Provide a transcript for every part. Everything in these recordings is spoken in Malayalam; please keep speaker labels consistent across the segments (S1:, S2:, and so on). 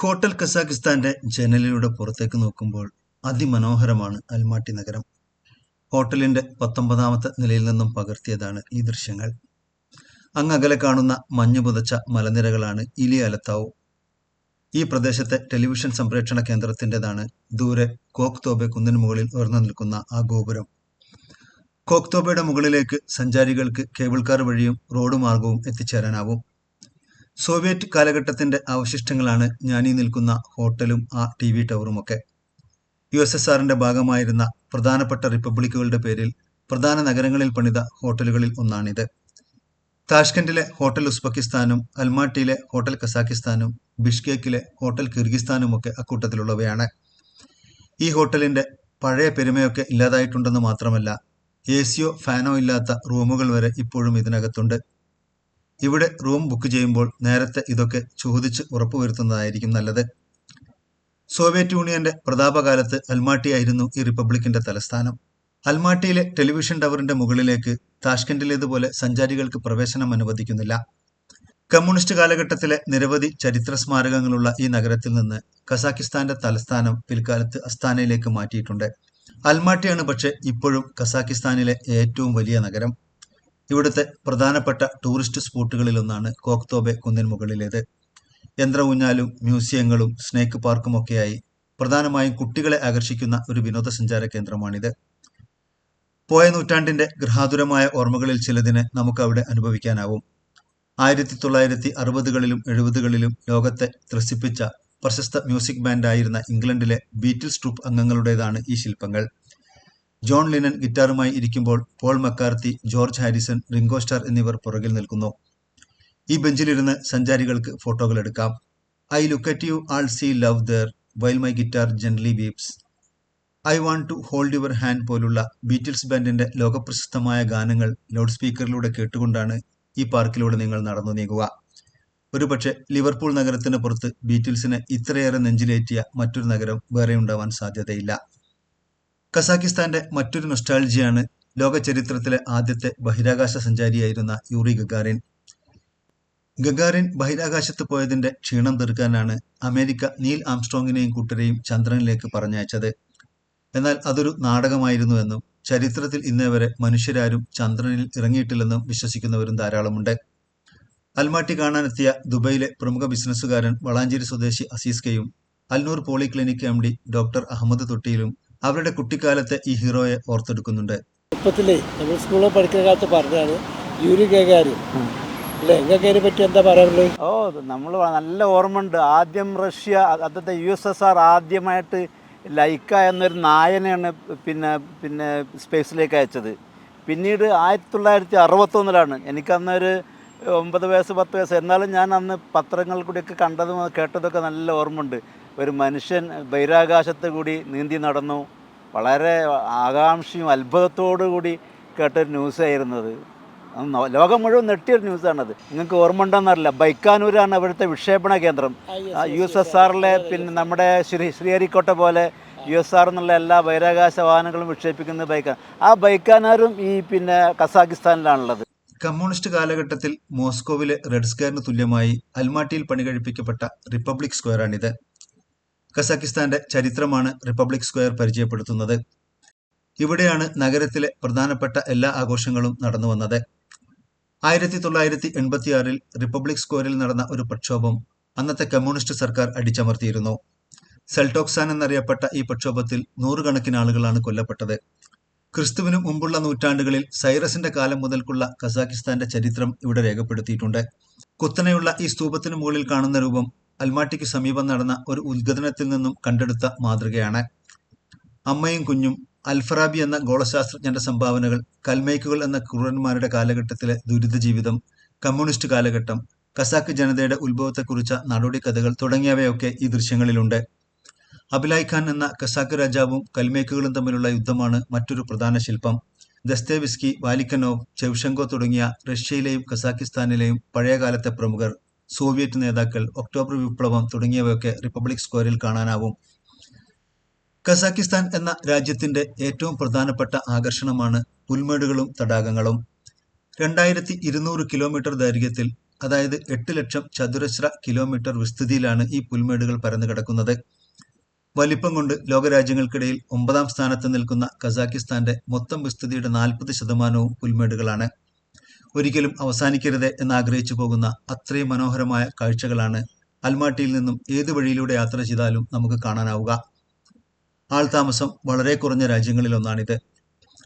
S1: ഹോട്ടൽ കസാഖിസ്ഥാന്റെ ജനലിലൂടെ പുറത്തേക്ക് നോക്കുമ്പോൾ അതിമനോഹരമാണ് അൽമാട്ടി നഗരം. ഹോട്ടലിന്റെ പത്തൊമ്പതാമത്തെ നിലയിൽ നിന്നും പകർത്തിയതാണ് ഈ ദൃശ്യങ്ങൾ. അങ്ങ് അകലെ കാണുന്ന മഞ്ഞു പുതച്ച മലനിരകളാണ് ഇലി അലത്താവു. ഈ പ്രദേശത്തെ ടെലിവിഷൻ സംപ്രേഷണ കേന്ദ്രത്തിന്റെതാണ് ദൂരെ കോക്തോബെ കുന്നിന് മുകളിൽ ഉയർന്നു നിൽക്കുന്ന ആ ഗോപുരം. കോക്തോബയുടെ മുകളിലേക്ക് സഞ്ചാരികൾക്ക് കേബിൾ കാർ വഴിയും റോഡ് മാർഗവും എത്തിച്ചേരാനാവും. സോവിയറ്റ് കാലഘട്ടത്തിന്റെ അവശിഷ്ടങ്ങളാണ് ഞാനീ നിൽക്കുന്ന ഹോട്ടലും ആ ടി വി ടവറുമൊക്കെ. യു എസ് എസ് ആറിന്റെ ഭാഗമായിരുന്ന പ്രധാനപ്പെട്ട റിപ്പബ്ലിക്കുകളുടെ പേരിൽ പ്രധാന നഗരങ്ങളിൽ പണിത ഹോട്ടലുകളിൽ ഒന്നാണിത്. താഷ്കൻഡിലെ ഹോട്ടൽ ഉസ്ബെക്കിസ്ഥാനും അൽമാട്ടിയിലെ ഹോട്ടൽ കസാക്കിസ്ഥാനും ബിഷ്കേക്കിലെ ഹോട്ടൽ കിർഗിസ്ഥാനും ഒക്കെ അക്കൂട്ടത്തിലുള്ളവയാണ്. ഈ ഹോട്ടലിന്റെ പഴയ പെരുമയൊക്കെ ഇല്ലാതായിട്ടുണ്ടെന്ന് മാത്രമല്ല എ സിയോ ഫാനോ ഇല്ലാത്ത റൂമുകൾ വരെ ഇപ്പോഴും ഇതിനകത്തുണ്ട്. ഇവിടെ റൂം ബുക്ക് ചെയ്യുമ്പോൾ നേരത്തെ ഇതൊക്കെ ചോദിച്ച് ഉറപ്പുവരുത്തുന്നതായിരിക്കും നല്ലത്. സോവിയറ്റ് യൂണിയന്റെ പ്രതാപകാലത്ത് അൽമാട്ടി ആയിരുന്നു ഈ റിപ്പബ്ലിക്കിന്റെ തലസ്ഥാനം. അൽമാട്ടിയിലെ ടെലിവിഷൻ ടവറിന്റെ മുകളിലേക്ക് താഷ്കൻഡിലേതുപോലെ സഞ്ചാരികൾക്ക് പ്രവേശനം അനുവദിക്കുന്നില്ല. കമ്മ്യൂണിസ്റ്റ് കാലഘട്ടത്തിലെ നിരവധി ചരിത്ര സ്മാരകങ്ങളുള്ള ഈ നഗരത്തിൽ നിന്ന് കസാക്കിസ്ഥാന്റെ തലസ്ഥാനം പിൽക്കാലത്ത് അസ്താനയിലേക്ക് മാറ്റിയിട്ടുണ്ട്. അൽമാട്ടിയാണ് പക്ഷേ ഇപ്പോഴും കസാക്കിസ്ഥാനിലെ ഏറ്റവും വലിയ നഗരം. ഇവിടുത്തെ പ്രധാനപ്പെട്ട ടൂറിസ്റ്റ് സ്പോട്ടുകളിലൊന്നാണ് കോക്തോബെ കുന്നിൻ മുകളിലേത്. യന്ത്ര ഊഞ്ഞാലും മ്യൂസിയങ്ങളും സ്നേക്ക് പാർക്കും ഒക്കെയായി പ്രധാനമായും കുട്ടികളെ ആകർഷിക്കുന്ന ഒരു വിനോദസഞ്ചാര കേന്ദ്രമാണിത്. പോയ നൂറ്റാണ്ടിന്റെ ഗൃഹാതുരമായ ഓർമ്മകളിൽ ചിലതിനെ നമുക്ക് അവിടെ അനുഭവിക്കാനാവും. ആയിരത്തി തൊള്ളായിരത്തി അറുപതുകളിലും എഴുപതുകളിലും ലോകത്തെ ത്രസിപ്പിച്ച പ്രശസ്ത മ്യൂസിക് ബാൻഡായിരുന്ന ഇംഗ്ലണ്ടിലെ ബീറ്റിൽസ് ട്രൂപ്പ് അംഗങ്ങളുടേതാണ് ഈ ശില്പങ്ങൾ. ജോൺ ലിനൻ ഗിറ്റാറുമായി ഇരിക്കുമ്പോൾ Paul McCartney George Harrison Ringo Starr എന്നിവർ പുറകിൽ നിൽക്കുന്നു. ഈ ബെഞ്ചിലിരുന്ന് സഞ്ചാരികൾക്ക് ഫോട്ടോകൾ എടുക്കാം. I look at you all see love there while my guitar gently weeps. I want to hold your hand പോലുള്ള ബീറ്റിൽസ് ബാൻഡിന്റെ ലോകപ്രശസ്തമായ ഗാനങ്ങൾ ലൗഡ് സ്പീക്കറിലൂടെ കേട്ടുകൊണ്ടാണ് ഈ പാർക്കിലൂടെ നിങ്ങൾ നടന്നു നീങ്ങുക. ഒരുപക്ഷെ ലിവർപൂൾ നഗരത്തിന് പുറത്ത് ബീറ്റിൽസിന് ഇത്രയേറെ നെഞ്ചിലേറ്റിയ മറ്റൊരു നഗരം വേറെ ഉണ്ടാവാൻ സാധ്യതയില്ല. കസാക്കിസ്ഥാന്റെ മറ്റൊരു നൊസ്റ്റാൾജിയാണ് ലോക ചരിത്രത്തിലെ ആദ്യത്തെ ബഹിരാകാശ സഞ്ചാരിയായിരുന്ന യൂറി ഗഗാറിൻ. ഗഗാറിൻ ബഹിരാകാശത്ത് പോയതിന്റെ ക്ഷീണം തീർക്കാനാണ് അമേരിക്ക നീൽ ആംസ്ട്രോങ്ങിനെയും കൂട്ടരെയും ചന്ദ്രനിലേക്ക് പറഞ്ഞയച്ചത്. എന്നാൽ അതൊരു നാടകമായിരുന്നുവെന്നും ചരിത്രത്തിൽ ഇന്നേ വരെ മനുഷ്യരാരും ചന്ദ്രനിൽ ഇറങ്ങിയിട്ടില്ലെന്നും വിശ്വസിക്കുന്നവരും ധാരാളമുണ്ട്. അൽമാട്ടി കാണാനെത്തിയ ദുബൈയിലെ പ്രമുഖ ബിസിനസ്സുകാരൻ വളാഞ്ചേരി സ്വദേശി അസീസ്കയും Alnoor polyclinic M D doctor Ahmed തൊട്ടിയിലും അവരുടെ കുട്ടിക്കാലത്തെ ഈ ഹീറോയെ ഓർത്തെടുക്കുന്നുണ്ട്.
S2: ചെറുപ്പത്തിലേ നമ്മൾ സ്കൂളിൽ പഠിക്കുന്ന കാലത്ത് പറഞ്ഞാണ് യൂരി അല്ലേ? പറ്റി എന്താ പറയാറുള്ളത്
S3: ഓ നമ്മൾ നല്ല ഓർമ്മയുണ്ട്. ആദ്യം റഷ്യ അന്നത്തെ യു എസ് എസ് ആർ ആദ്യമായിട്ട് ലൈക്ക എന്നൊരു നായനെയാണ് പിന്നെ പിന്നെ സ്പേസിലേക്ക് അയച്ചത്. പിന്നീട് ആയിരത്തി തൊള്ളായിരത്തി അറുപത്തൊന്നിലാണ് എനിക്കന്നൊരു ഒമ്പത് വയസ്സ് പത്ത് വയസ്സ്. എന്നാലും ഞാൻ അന്ന് പത്രങ്ങൾ കൂടിയൊക്കെ കണ്ടതും കേട്ടതൊക്കെ നല്ല ഓർമ്മയുണ്ട്. ഒരു മനുഷ്യൻ ബഹിരാകാശത്ത് കൂടി നീന്തി നടന്നു. വളരെ ആകാംക്ഷയും അത്ഭുതത്തോടു കൂടി കേട്ടൊരു ന്യൂസായിരുന്നത് ലോകം മുഴുവൻ നെട്ടിയൊരു ന്യൂസാണത് നിങ്ങൾക്ക് ഓർമ്മ ഉണ്ടെന്നറിയില്ല ബൈക്കാനൂരാണ് അവിടുത്തെ വിക്ഷേപണ കേന്ദ്രം. ആ, യു എസ് എസ് ആറിലെ പിന്നെ നമ്മുടെ ശ്രീ ശ്രീഹരിക്കോട്ട പോലെ യു എസ് ആർ എന്നുള്ള എല്ലാ ബഹിരാകാശ വാഹനങ്ങളും വിക്ഷേപിക്കുന്നത് ബൈക്കാണ് ആ ബൈക്കാനാരും ഈ പിന്നെ കസാഖിസ്ഥാനിലാണുള്ളത്
S1: കമ്മ്യൂണിസ്റ്റ് കാലഘട്ടത്തിൽ മോസ്കോവിലെ റെഡ് സ്ക്വയറിന് തുല്യമായി അൽമാട്ടിയിൽ പണികഴിപ്പിക്കപ്പെട്ട റിപ്പബ്ലിക് സ്ക്വയറാണിത്. കസാക്കിസ്ഥാന്റെ ചരിത്രമാണ് റിപ്പബ്ലിക് സ്ക്വയർ പരിചയപ്പെടുത്തുന്നത്. ഇവിടെയാണ് നഗരത്തിലെ പ്രധാനപ്പെട്ട എല്ലാ ആഘോഷങ്ങളും നടന്നു വന്നത്. ആയിരത്തി തൊള്ളായിരത്തി എൺപത്തിയാറിൽ റിപ്പബ്ലിക് സ്ക്വയറിൽ നടന്ന ഒരു പ്രക്ഷോഭം അന്നത്തെ കമ്മ്യൂണിസ്റ്റ് സർക്കാർ അടിച്ചമർത്തിയിരുന്നു. സെൽട്ടോക്സാൻ എന്നറിയപ്പെട്ട ഈ പ്രക്ഷോഭത്തിൽ നൂറുകണക്കിന് ആളുകളാണ് കൊല്ലപ്പെട്ടത്. ക്രിസ്തുവിനു മുമ്പുള്ള നൂറ്റാണ്ടുകളിൽ സൈറസിന്റെ കാലം മുതൽക്കുള്ള കസാക്കിസ്ഥാന്റെ ചരിത്രം ഇവിടെ രേഖപ്പെടുത്തിയിട്ടുണ്ട്. കുത്തനെയുള്ള ഈ സ്തൂപത്തിനു മുകളിൽ കാണുന്ന രൂപം അൽമാട്ടിക്ക് സമീപം നടന്ന ഒരു ഉദ്ഘാടനത്തിൽ നിന്നും കണ്ടെടുത്ത മാതൃകയാണ്. അമ്മയും കുഞ്ഞും അൽഫറാബി എന്ന ഗോളശാസ്ത്രജ്ഞന്റെ സംഭാവനകൾ കൽമൈക്കുകൾ എന്ന ക്രൂരന്മാരുടെ കാലഘട്ടത്തിലെ ദുരിത ജീവിതം കമ്മ്യൂണിസ്റ്റ് കാലഘട്ടം കസാക്ക് ജനതയുടെ ഉത്ഭവത്തെക്കുറിച്ച കഥകൾ തുടങ്ങിയവയൊക്കെ ഈ ദൃശ്യങ്ങളിലുണ്ട്. അബിലായ് ഖാൻ എന്ന കസാക്ക് രാജാവും കൽമേക്കുകളും തമ്മിലുള്ള യുദ്ധമാണ് മറ്റൊരു പ്രധാന ശില്പം. ദസ്തേവിസ്കി വാലിക്കനോവ് ചെവ്ഷെങ്കോ തുടങ്ങിയ റഷ്യയിലെയും കസാക്കിസ്ഥാനിലെയും പഴയകാലത്തെ പ്രമുഖർ. സോവിയറ്റ് നേതാക്കൾ ഒക്ടോബർ വിപ്ലവം തുടങ്ങിയവയൊക്കെ റിപ്പബ്ലിക് സ്ക്വയറിൽ കാണാനാവും. കസാക്കിസ്ഥാൻ എന്ന രാജ്യത്തിന്റെ ഏറ്റവും പ്രധാനപ്പെട്ട ആകർഷണമാണ് പുൽമേടുകളും തടാകങ്ങളും. രണ്ടായിരത്തി ഇരുന്നൂറ് കിലോമീറ്റർ ദൈർഘ്യത്തിൽ അതായത് എട്ട് ലക്ഷം ചതുരശ്ര കിലോമീറ്റർ വിസ്തൃതിയിലാണ് ഈ പുൽമേടുകൾ പരന്നു കിടക്കുന്നത് വലിപ്പം കൊണ്ട് ലോകരാജ്യങ്ങൾക്കിടയിൽ ഒമ്പതാം സ്ഥാനത്ത് നിൽക്കുന്ന കസാക്കിസ്ഥാന്റെ മൊത്തം വിസ്തൃതിയുടെ നാൽപ്പത് ശതമാനവും പുൽമേടുകളാണ്. ഒരിക്കലും അവസാനിക്കരുത് എന്നാഗ്രഹിച്ചു പോകുന്ന അത്രയും മനോഹരമായ കാഴ്ചകളാണ് അൽമാട്ടിയിൽ നിന്നും ഏത് വഴിയിലൂടെ യാത്ര ചെയ്താലും നമുക്ക് കാണാനാവുക. ആൾതാമസം വളരെ കുറഞ്ഞ രാജ്യങ്ങളിലൊന്നാണിത്.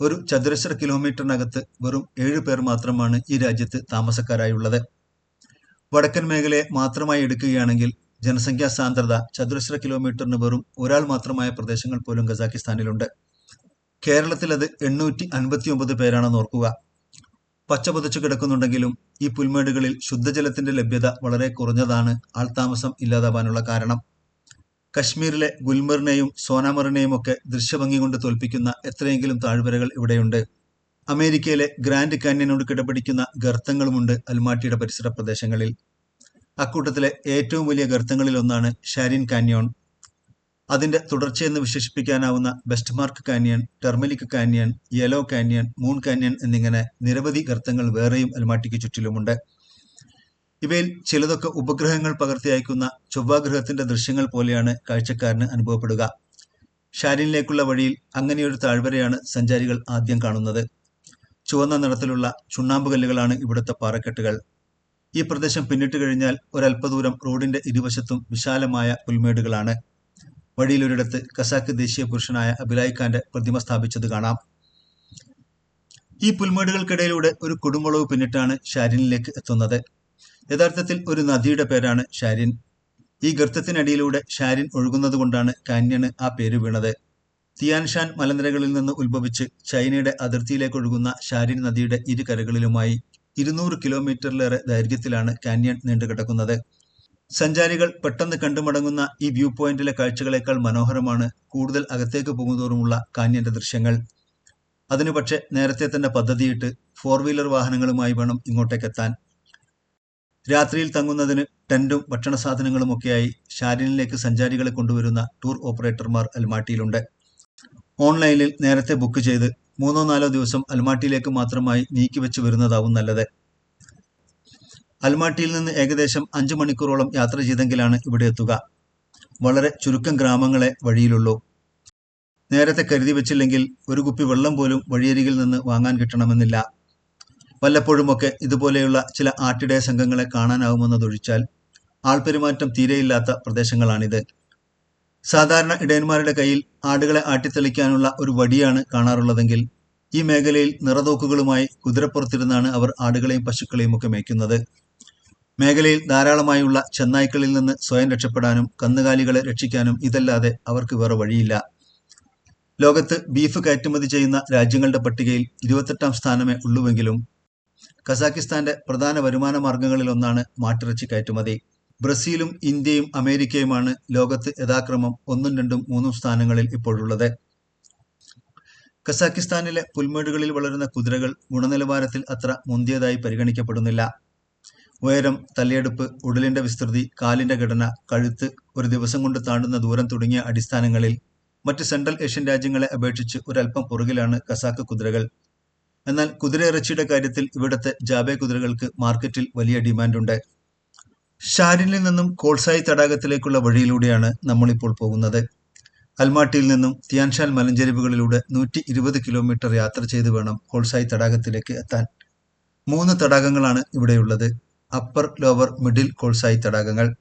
S1: ഒരു ചതുരശ്ര കിലോമീറ്ററിനകത്ത് വെറും ഏഴു പേർ മാത്രമാണ് ഈ രാജ്യത്ത് താമസക്കാരായുള്ളത്. വടക്കൻ മേഖലയെ മാത്രമായി എടുക്കുകയാണെങ്കിൽ ജനസംഖ്യാ സാന്ദ്രത ചതുരശ്ര കിലോമീറ്ററിന് വെറും ഒരാൾ മാത്രമായ പ്രദേശങ്ങൾ പോലും കസാക്കിസ്ഥാനിലുണ്ട് കേരളത്തിൽ അത് എണ്ണൂറ്റി അൻപത്തി ഒമ്പത് പേരാണെന്ന് ഓർക്കുക. പച്ച പുതച്ചു കിടക്കുന്നുണ്ടെങ്കിലും ഈ പുൽമേടുകളിൽ ശുദ്ധജലത്തിന്റെ ലഭ്യത വളരെ കുറഞ്ഞതാണ് ആൾതാമസം ഇല്ലാതാവാനുള്ള കാരണം. കശ്മീരിലെ ഗുൽമറിനെയും സോനാമറിനെയും ഒക്കെ ദൃശ്യഭംഗി കൊണ്ട് തോൽപ്പിക്കുന്ന എത്രയെങ്കിലും താഴ്വരകൾ ഇവിടെയുണ്ട്. അമേരിക്കയിലെ ഗ്രാൻഡ് കാന്യനോട് കിടപിടിക്കുന്ന ഗർത്തങ്ങളുമുണ്ട് അൽമാട്ടിയുടെ പരിസര പ്രദേശങ്ങളിൽ. അക്കൂട്ടത്തിലെ ഏറ്റവും വലിയ ഗർത്തങ്ങളിൽ ഒന്നാണ് ഷാരിൻ കാന്യോൺ. അതിന്റെ തുടർച്ചയെന്ന് വിശേഷിപ്പിക്കാനാവുന്ന Bestamak canyon Temirlik canyon yellow canyon moon canyon എന്നിങ്ങനെ നിരവധി ഗർത്തങ്ങൾ വേറെയും അൽമാട്ടിക്ക് ചുറ്റിലുമുണ്ട്. ഇവയിൽ ചിലതൊക്കെ ഉപഗ്രഹങ്ങൾ പകർത്തി അയക്കുന്ന ചൊവ്വാഗ്രഹത്തിന്റെ ദൃശ്യങ്ങൾ പോലെയാണ് കാഴ്ചക്കാരന് അനുഭവപ്പെടുക. ഷാരിനിലേക്കുള്ള വഴിയിൽ അങ്ങനെയൊരു താഴ്വരയാണ് സഞ്ചാരികൾ ആദ്യം കാണുന്നത്. ചുവന്ന നിറത്തിലുള്ള ചുണ്ണാമ്പ് കല്ലുകളാണ് ഇവിടുത്തെ പാറക്കെട്ടുകൾ. ഈ പ്രദേശം പിന്നിട്ട് കഴിഞ്ഞാൽ ഒരല്പദൂരം റോഡിന്റെ ഇരുവശത്തും വിശാലമായ പുൽമേടുകളാണ്. വഴിയിലൊരിടത്ത് കസാക്ക് ദേശീയ പുരുഷനായ അബിലായ് ഖാന്റെ പ്രതിമ സ്ഥാപിച്ചത് കാണാം. ഈ പുൽമേടുകൾക്കിടയിലൂടെ ഒരു കുടുംബളവ് പിന്നിട്ടാണ് ഷാരിനിലേക്ക് എത്തുന്നത്. യഥാർത്ഥത്തിൽ ഒരു നദിയുടെ പേരാണ് ഷാരിൻ. ഈ ഗർത്തത്തിനടിയിലൂടെ ഷാരിൻ ഒഴുകുന്നത് കൊണ്ടാണ് കാന്യന് ആ പേര് വീണത്. തിയാൻഷാൻ മലനിരകളിൽ നിന്ന് ഉത്ഭവിച്ച് ചൈനയുടെ അതിർത്തിയിലേക്ക് ഒഴുകുന്ന ഷാരിൻ നദിയുടെ ഇരു കരകളിലുമായി ഇരുന്നൂറ് കിലോമീറ്ററിലേറെ ദൈർഘ്യത്തിലാണ് കാന്യൺ നീണ്ടുകിടക്കുന്നത്. സഞ്ചാരികൾ പെട്ടെന്ന് കണ്ടുമടങ്ങുന്ന ഈ വ്യൂ പോയിന്റിലെ കാഴ്ചകളേക്കാൾ മനോഹരമാണ് കൂടുതൽ അകത്തേക്ക് പോകുന്തോറുമുള്ള കാന്യന്റെ ദൃശ്യങ്ങൾ. അതിനു പക്ഷേ നേരത്തെ തന്നെ പദ്ധതിയിട്ട് ഫോർ വീലർ വാഹനങ്ങളുമായി വേണം ഇങ്ങോട്ടേക്ക് എത്താൻ. രാത്രിയിൽ തങ്ങുന്നതിന് ടെന്റും ഭക്ഷണ സാധനങ്ങളുമൊക്കെയായി ഷാരിനിലേക്ക് സഞ്ചാരികളെ കൊണ്ടുവരുന്ന ടൂർ ഓപ്പറേറ്റർമാർ അൽമാട്ടിയിലുണ്ട്. ഓൺലൈനിൽ നേരത്തെ ബുക്ക് ചെയ്ത് മൂന്നോ നാലോ ദിവസം അൽമാട്ടിയിലേക്ക് മാത്രമായി നീക്കിവെച്ച് വരുന്നതാവും നല്ലത്. അൽമാട്ടിയിൽ നിന്ന് ഏകദേശം അഞ്ചു മണിക്കൂറോളം യാത്ര ചെയ്തെങ്കിലാണ് ഇവിടെ എത്തുക. വളരെ ചുരുക്കം ഗ്രാമങ്ങളെ വഴിയിലുള്ളൂ. നേരത്തെ കരുതി വെച്ചില്ലെങ്കിൽ ഒരു കുപ്പി വെള്ളം പോലും വഴിയരികിൽ നിന്ന് വാങ്ങാൻ കിട്ടണമെന്നില്ല. വല്ലപ്പോഴുമൊക്കെ ഇതുപോലെയുള്ള ചില ആട്ടിടയ സംഘങ്ങളെ കാണാനാവുമെന്നതൊഴിച്ചാൽ ആൾപെരുമാറ്റം തീരെയില്ലാത്ത പ്രദേശങ്ങളാണിത്. സാധാരണ ഇടയന്മാരുടെ കയ്യിൽ ആടുകളെ ആട്ടിത്തെളിക്കാനുള്ള ഒരു വടിയാണ് കാണാറുള്ളതെങ്കിൽ ഈ മേഖലയിൽ നിറതോക്കുകളുമായി കുതിരപ്പുറത്തിരുന്നാണ് അവർ ആടുകളെയും പശുക്കളെയും ഒക്കെ മേയ്ക്കുന്നത്. മേഖലയിൽ ധാരാളമായുള്ള ചെന്നായ്ക്കളിൽ നിന്ന് സ്വയം രക്ഷപ്പെടാനും കന്നുകാലികളെ രക്ഷിക്കാനും ഇതല്ലാതെ അവർക്ക് വേറെ വഴിയില്ല. ലോകത്ത് ബീഫ് കയറ്റുമതി ചെയ്യുന്ന രാജ്യങ്ങളുടെ പട്ടികയിൽ ഇരുപത്തെട്ടാം സ്ഥാനമേ ഉള്ളുവെങ്കിലും കസാക്കിസ്ഥാന്റെ പ്രധാന വരുമാന മാർഗങ്ങളിലൊന്നാണ് മാട്ടിറച്ചി കയറ്റുമതി. ബ്രസീലും ഇന്ത്യയും അമേരിക്കയുമാണ് ലോകത്ത് യഥാക്രമം ഒന്നും രണ്ടും മൂന്നും സ്ഥാനങ്ങളിൽ ഇപ്പോഴുള്ളത്. കസാക്കിസ്ഥാനിലെ പുൽമേടുകളിൽ വളരുന്ന കുതിരകൾ ഗുണനിലവാരത്തിൽ അത്ര മുന്തിയതായി പരിഗണിക്കപ്പെടുന്നില്ല. ഉയരം തലയെടുപ്പ് ഉടലിന്റെ വിസ്തൃതി കാലിന്റെ ഘടന കഴുത്ത് ഒരു ദിവസം കൊണ്ട് താണ്ടുന്ന ദൂരം തുടങ്ങിയ അടിസ്ഥാനങ്ങളിൽ മറ്റ് സെൻട്രൽ ഏഷ്യൻ രാജ്യങ്ങളെ അപേക്ഷിച്ച് ഒരല്പം പുറകിലാണ് കസാക്ക് കുതിരകൾ. എന്നാൽ കുതിര ഇറച്ചിയുടെ കാര്യത്തിൽ ഇവിടുത്തെ ജാബെ കുതിരകൾക്ക് മാർക്കറ്റിൽ വലിയ ഡിമാൻഡുണ്ട്. ഷാരിനിൽ നിന്നും കോൾസായി തടാകത്തിലേക്കുള്ള വഴിയിലൂടെയാണ് നമ്മളിപ്പോൾ പോകുന്നത്. അൽമാട്ടിയിൽ നിന്നും തിയാൻഷാൽ മലഞ്ചെരിവുകളിലൂടെ നൂറ്റി ഇരുപത് കിലോമീറ്റർ യാത്ര ചെയ്ത് വേണം കോൾസായി തടാകത്തിലേക്ക് എത്താൻ. മൂന്ന് തടാകങ്ങളാണ് ഇവിടെയുള്ളത്. അപ്പർ ലോവർ മിഡിൽ കോൾസായി തടാകങ്ങൾ.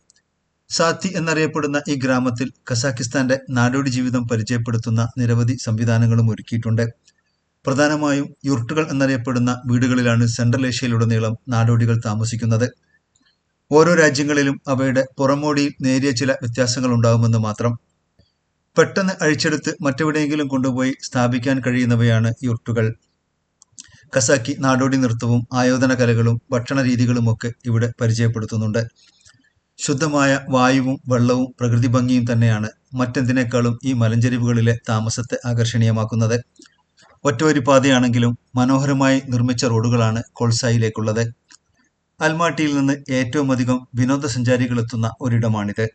S1: സാത്തി എന്നറിയപ്പെടുന്ന ഈ ഗ്രാമത്തിൽ കസാക്കിസ്ഥാന്റെ നാടോടി ജീവിതം പരിചയപ്പെടുത്തുന്ന നിരവധി സംവിധാനങ്ങളും ഒരുക്കിയിട്ടുണ്ട്. പ്രധാനമായും യുർട്ടുകൾ എന്നറിയപ്പെടുന്ന വീടുകളിലാണ് സെൻട്രൽ ഏഷ്യയിലുടനീളം നാടോടികൾ താമസിക്കുന്നത്. ഓരോ രാജ്യങ്ങളിലും അവയുടെ പുറമോടിയിൽ നേരിയ ചില വ്യത്യാസങ്ങൾ ഉണ്ടാകുമെന്ന് മാത്രം. പെട്ടെന്ന് അഴിച്ചെടുത്ത് മറ്റെവിടെയെങ്കിലും കൊണ്ടുപോയി സ്ഥാപിക്കാൻ കഴിയുന്നവയാണ് യുർട്ടുകൾ കസാക്കി നാടോടി നൃത്തവും ആയോധന കലകളും ഭക്ഷണ രീതികളുമൊക്കെ ഇവിടെ പരിചയപ്പെടുത്തുന്നുണ്ട്. ശുദ്ധമായ വായുവും വെള്ളവും പ്രകൃതി ഭംഗിയും തന്നെയാണ് മറ്റെന്തിനേക്കാളും ഈ മലഞ്ചെരിവുകളിലെ താമസത്തെ ആകർഷണീയമാക്കുന്നത്. ഒറ്റവരിപ്പാതയാണെങ്കിലും മനോഹരമായി നിർമ്മിച്ച റോഡുകളാണ് കൊൾസായിലേക്കുള്ളത്. അൽമാട്ടിയിൽ നിന്ന് ഏറ്റവും അധികം വിനോദസഞ്ചാരികൾ എത്തുന്ന ഒരിടമാണിത്.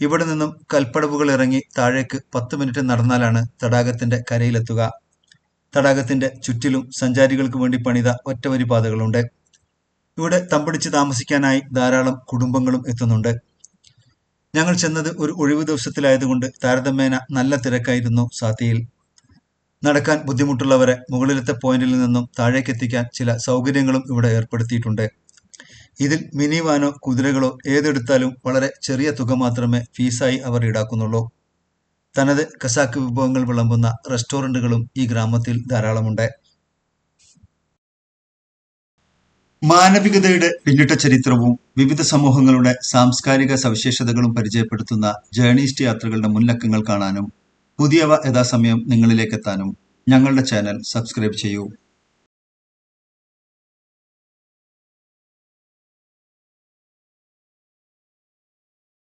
S1: ഇവിടെ നിന്നും കൽപ്പടവുകൾ ഇറങ്ങി താഴേക്ക് പത്ത് മിനിറ്റ് നടന്നാലാണ് തടാകത്തിന്റെ കരയിലെത്തുക. തടാകത്തിന്റെ ചുറ്റിലും സഞ്ചാരികൾക്ക് വേണ്ടി പണിത ഒറ്റവരി പാതകളുണ്ട്. ഇവിടെ തമ്പടിച്ച് താമസിക്കാനായി ധാരാളം കുടുംബങ്ങളും എത്തുന്നുണ്ട്. ഞങ്ങൾ ചെന്നത് ഒരു ഒഴിവ് ദിവസത്തിലായതുകൊണ്ട് താരതമ്യേന നല്ല തിരക്കായിരുന്നു സാത്തിയിൽ. നടക്കാൻ ബുദ്ധിമുട്ടുള്ളവരെ മുകളിലത്തെ പോയിന്റിൽ നിന്നും താഴേക്കെത്തിക്കാൻ ചില സൗകര്യങ്ങളും ഇവിടെ ഏർപ്പെടുത്തിയിട്ടുണ്ട്. ഇതിൽ മിനി വാനോ കുതിരകളോ ഏതെടുത്താലും വളരെ ചെറിയ തുക മാത്രമേ ഫീസായി അവർ ഈടാക്കുന്നുള്ളൂ. തനത് കസാക്ക് വിഭവങ്ങൾ വിളമ്പുന്ന റെസ്റ്റോറന്റുകളും ഈ ഗ്രാമത്തിൽ ധാരാളമുണ്ട്. മാനവികതയുടെ പിന്നിട്ട ചരിത്രവും വിവിധ സമൂഹങ്ങളുടെ സാംസ്കാരിക സവിശേഷതകളും പരിചയപ്പെടുത്തുന്ന ജേണീസ്റ്റ് യാത്രകളുടെ മുൻലക്കങ്ങൾ കാണാനും പുതിയവ യഥാസമയം നിങ്ങളിലേക്കെത്താനും ഞങ്ങളുടെ ചാനൽ സബ്സ്ക്രൈബ് ചെയ്യൂ.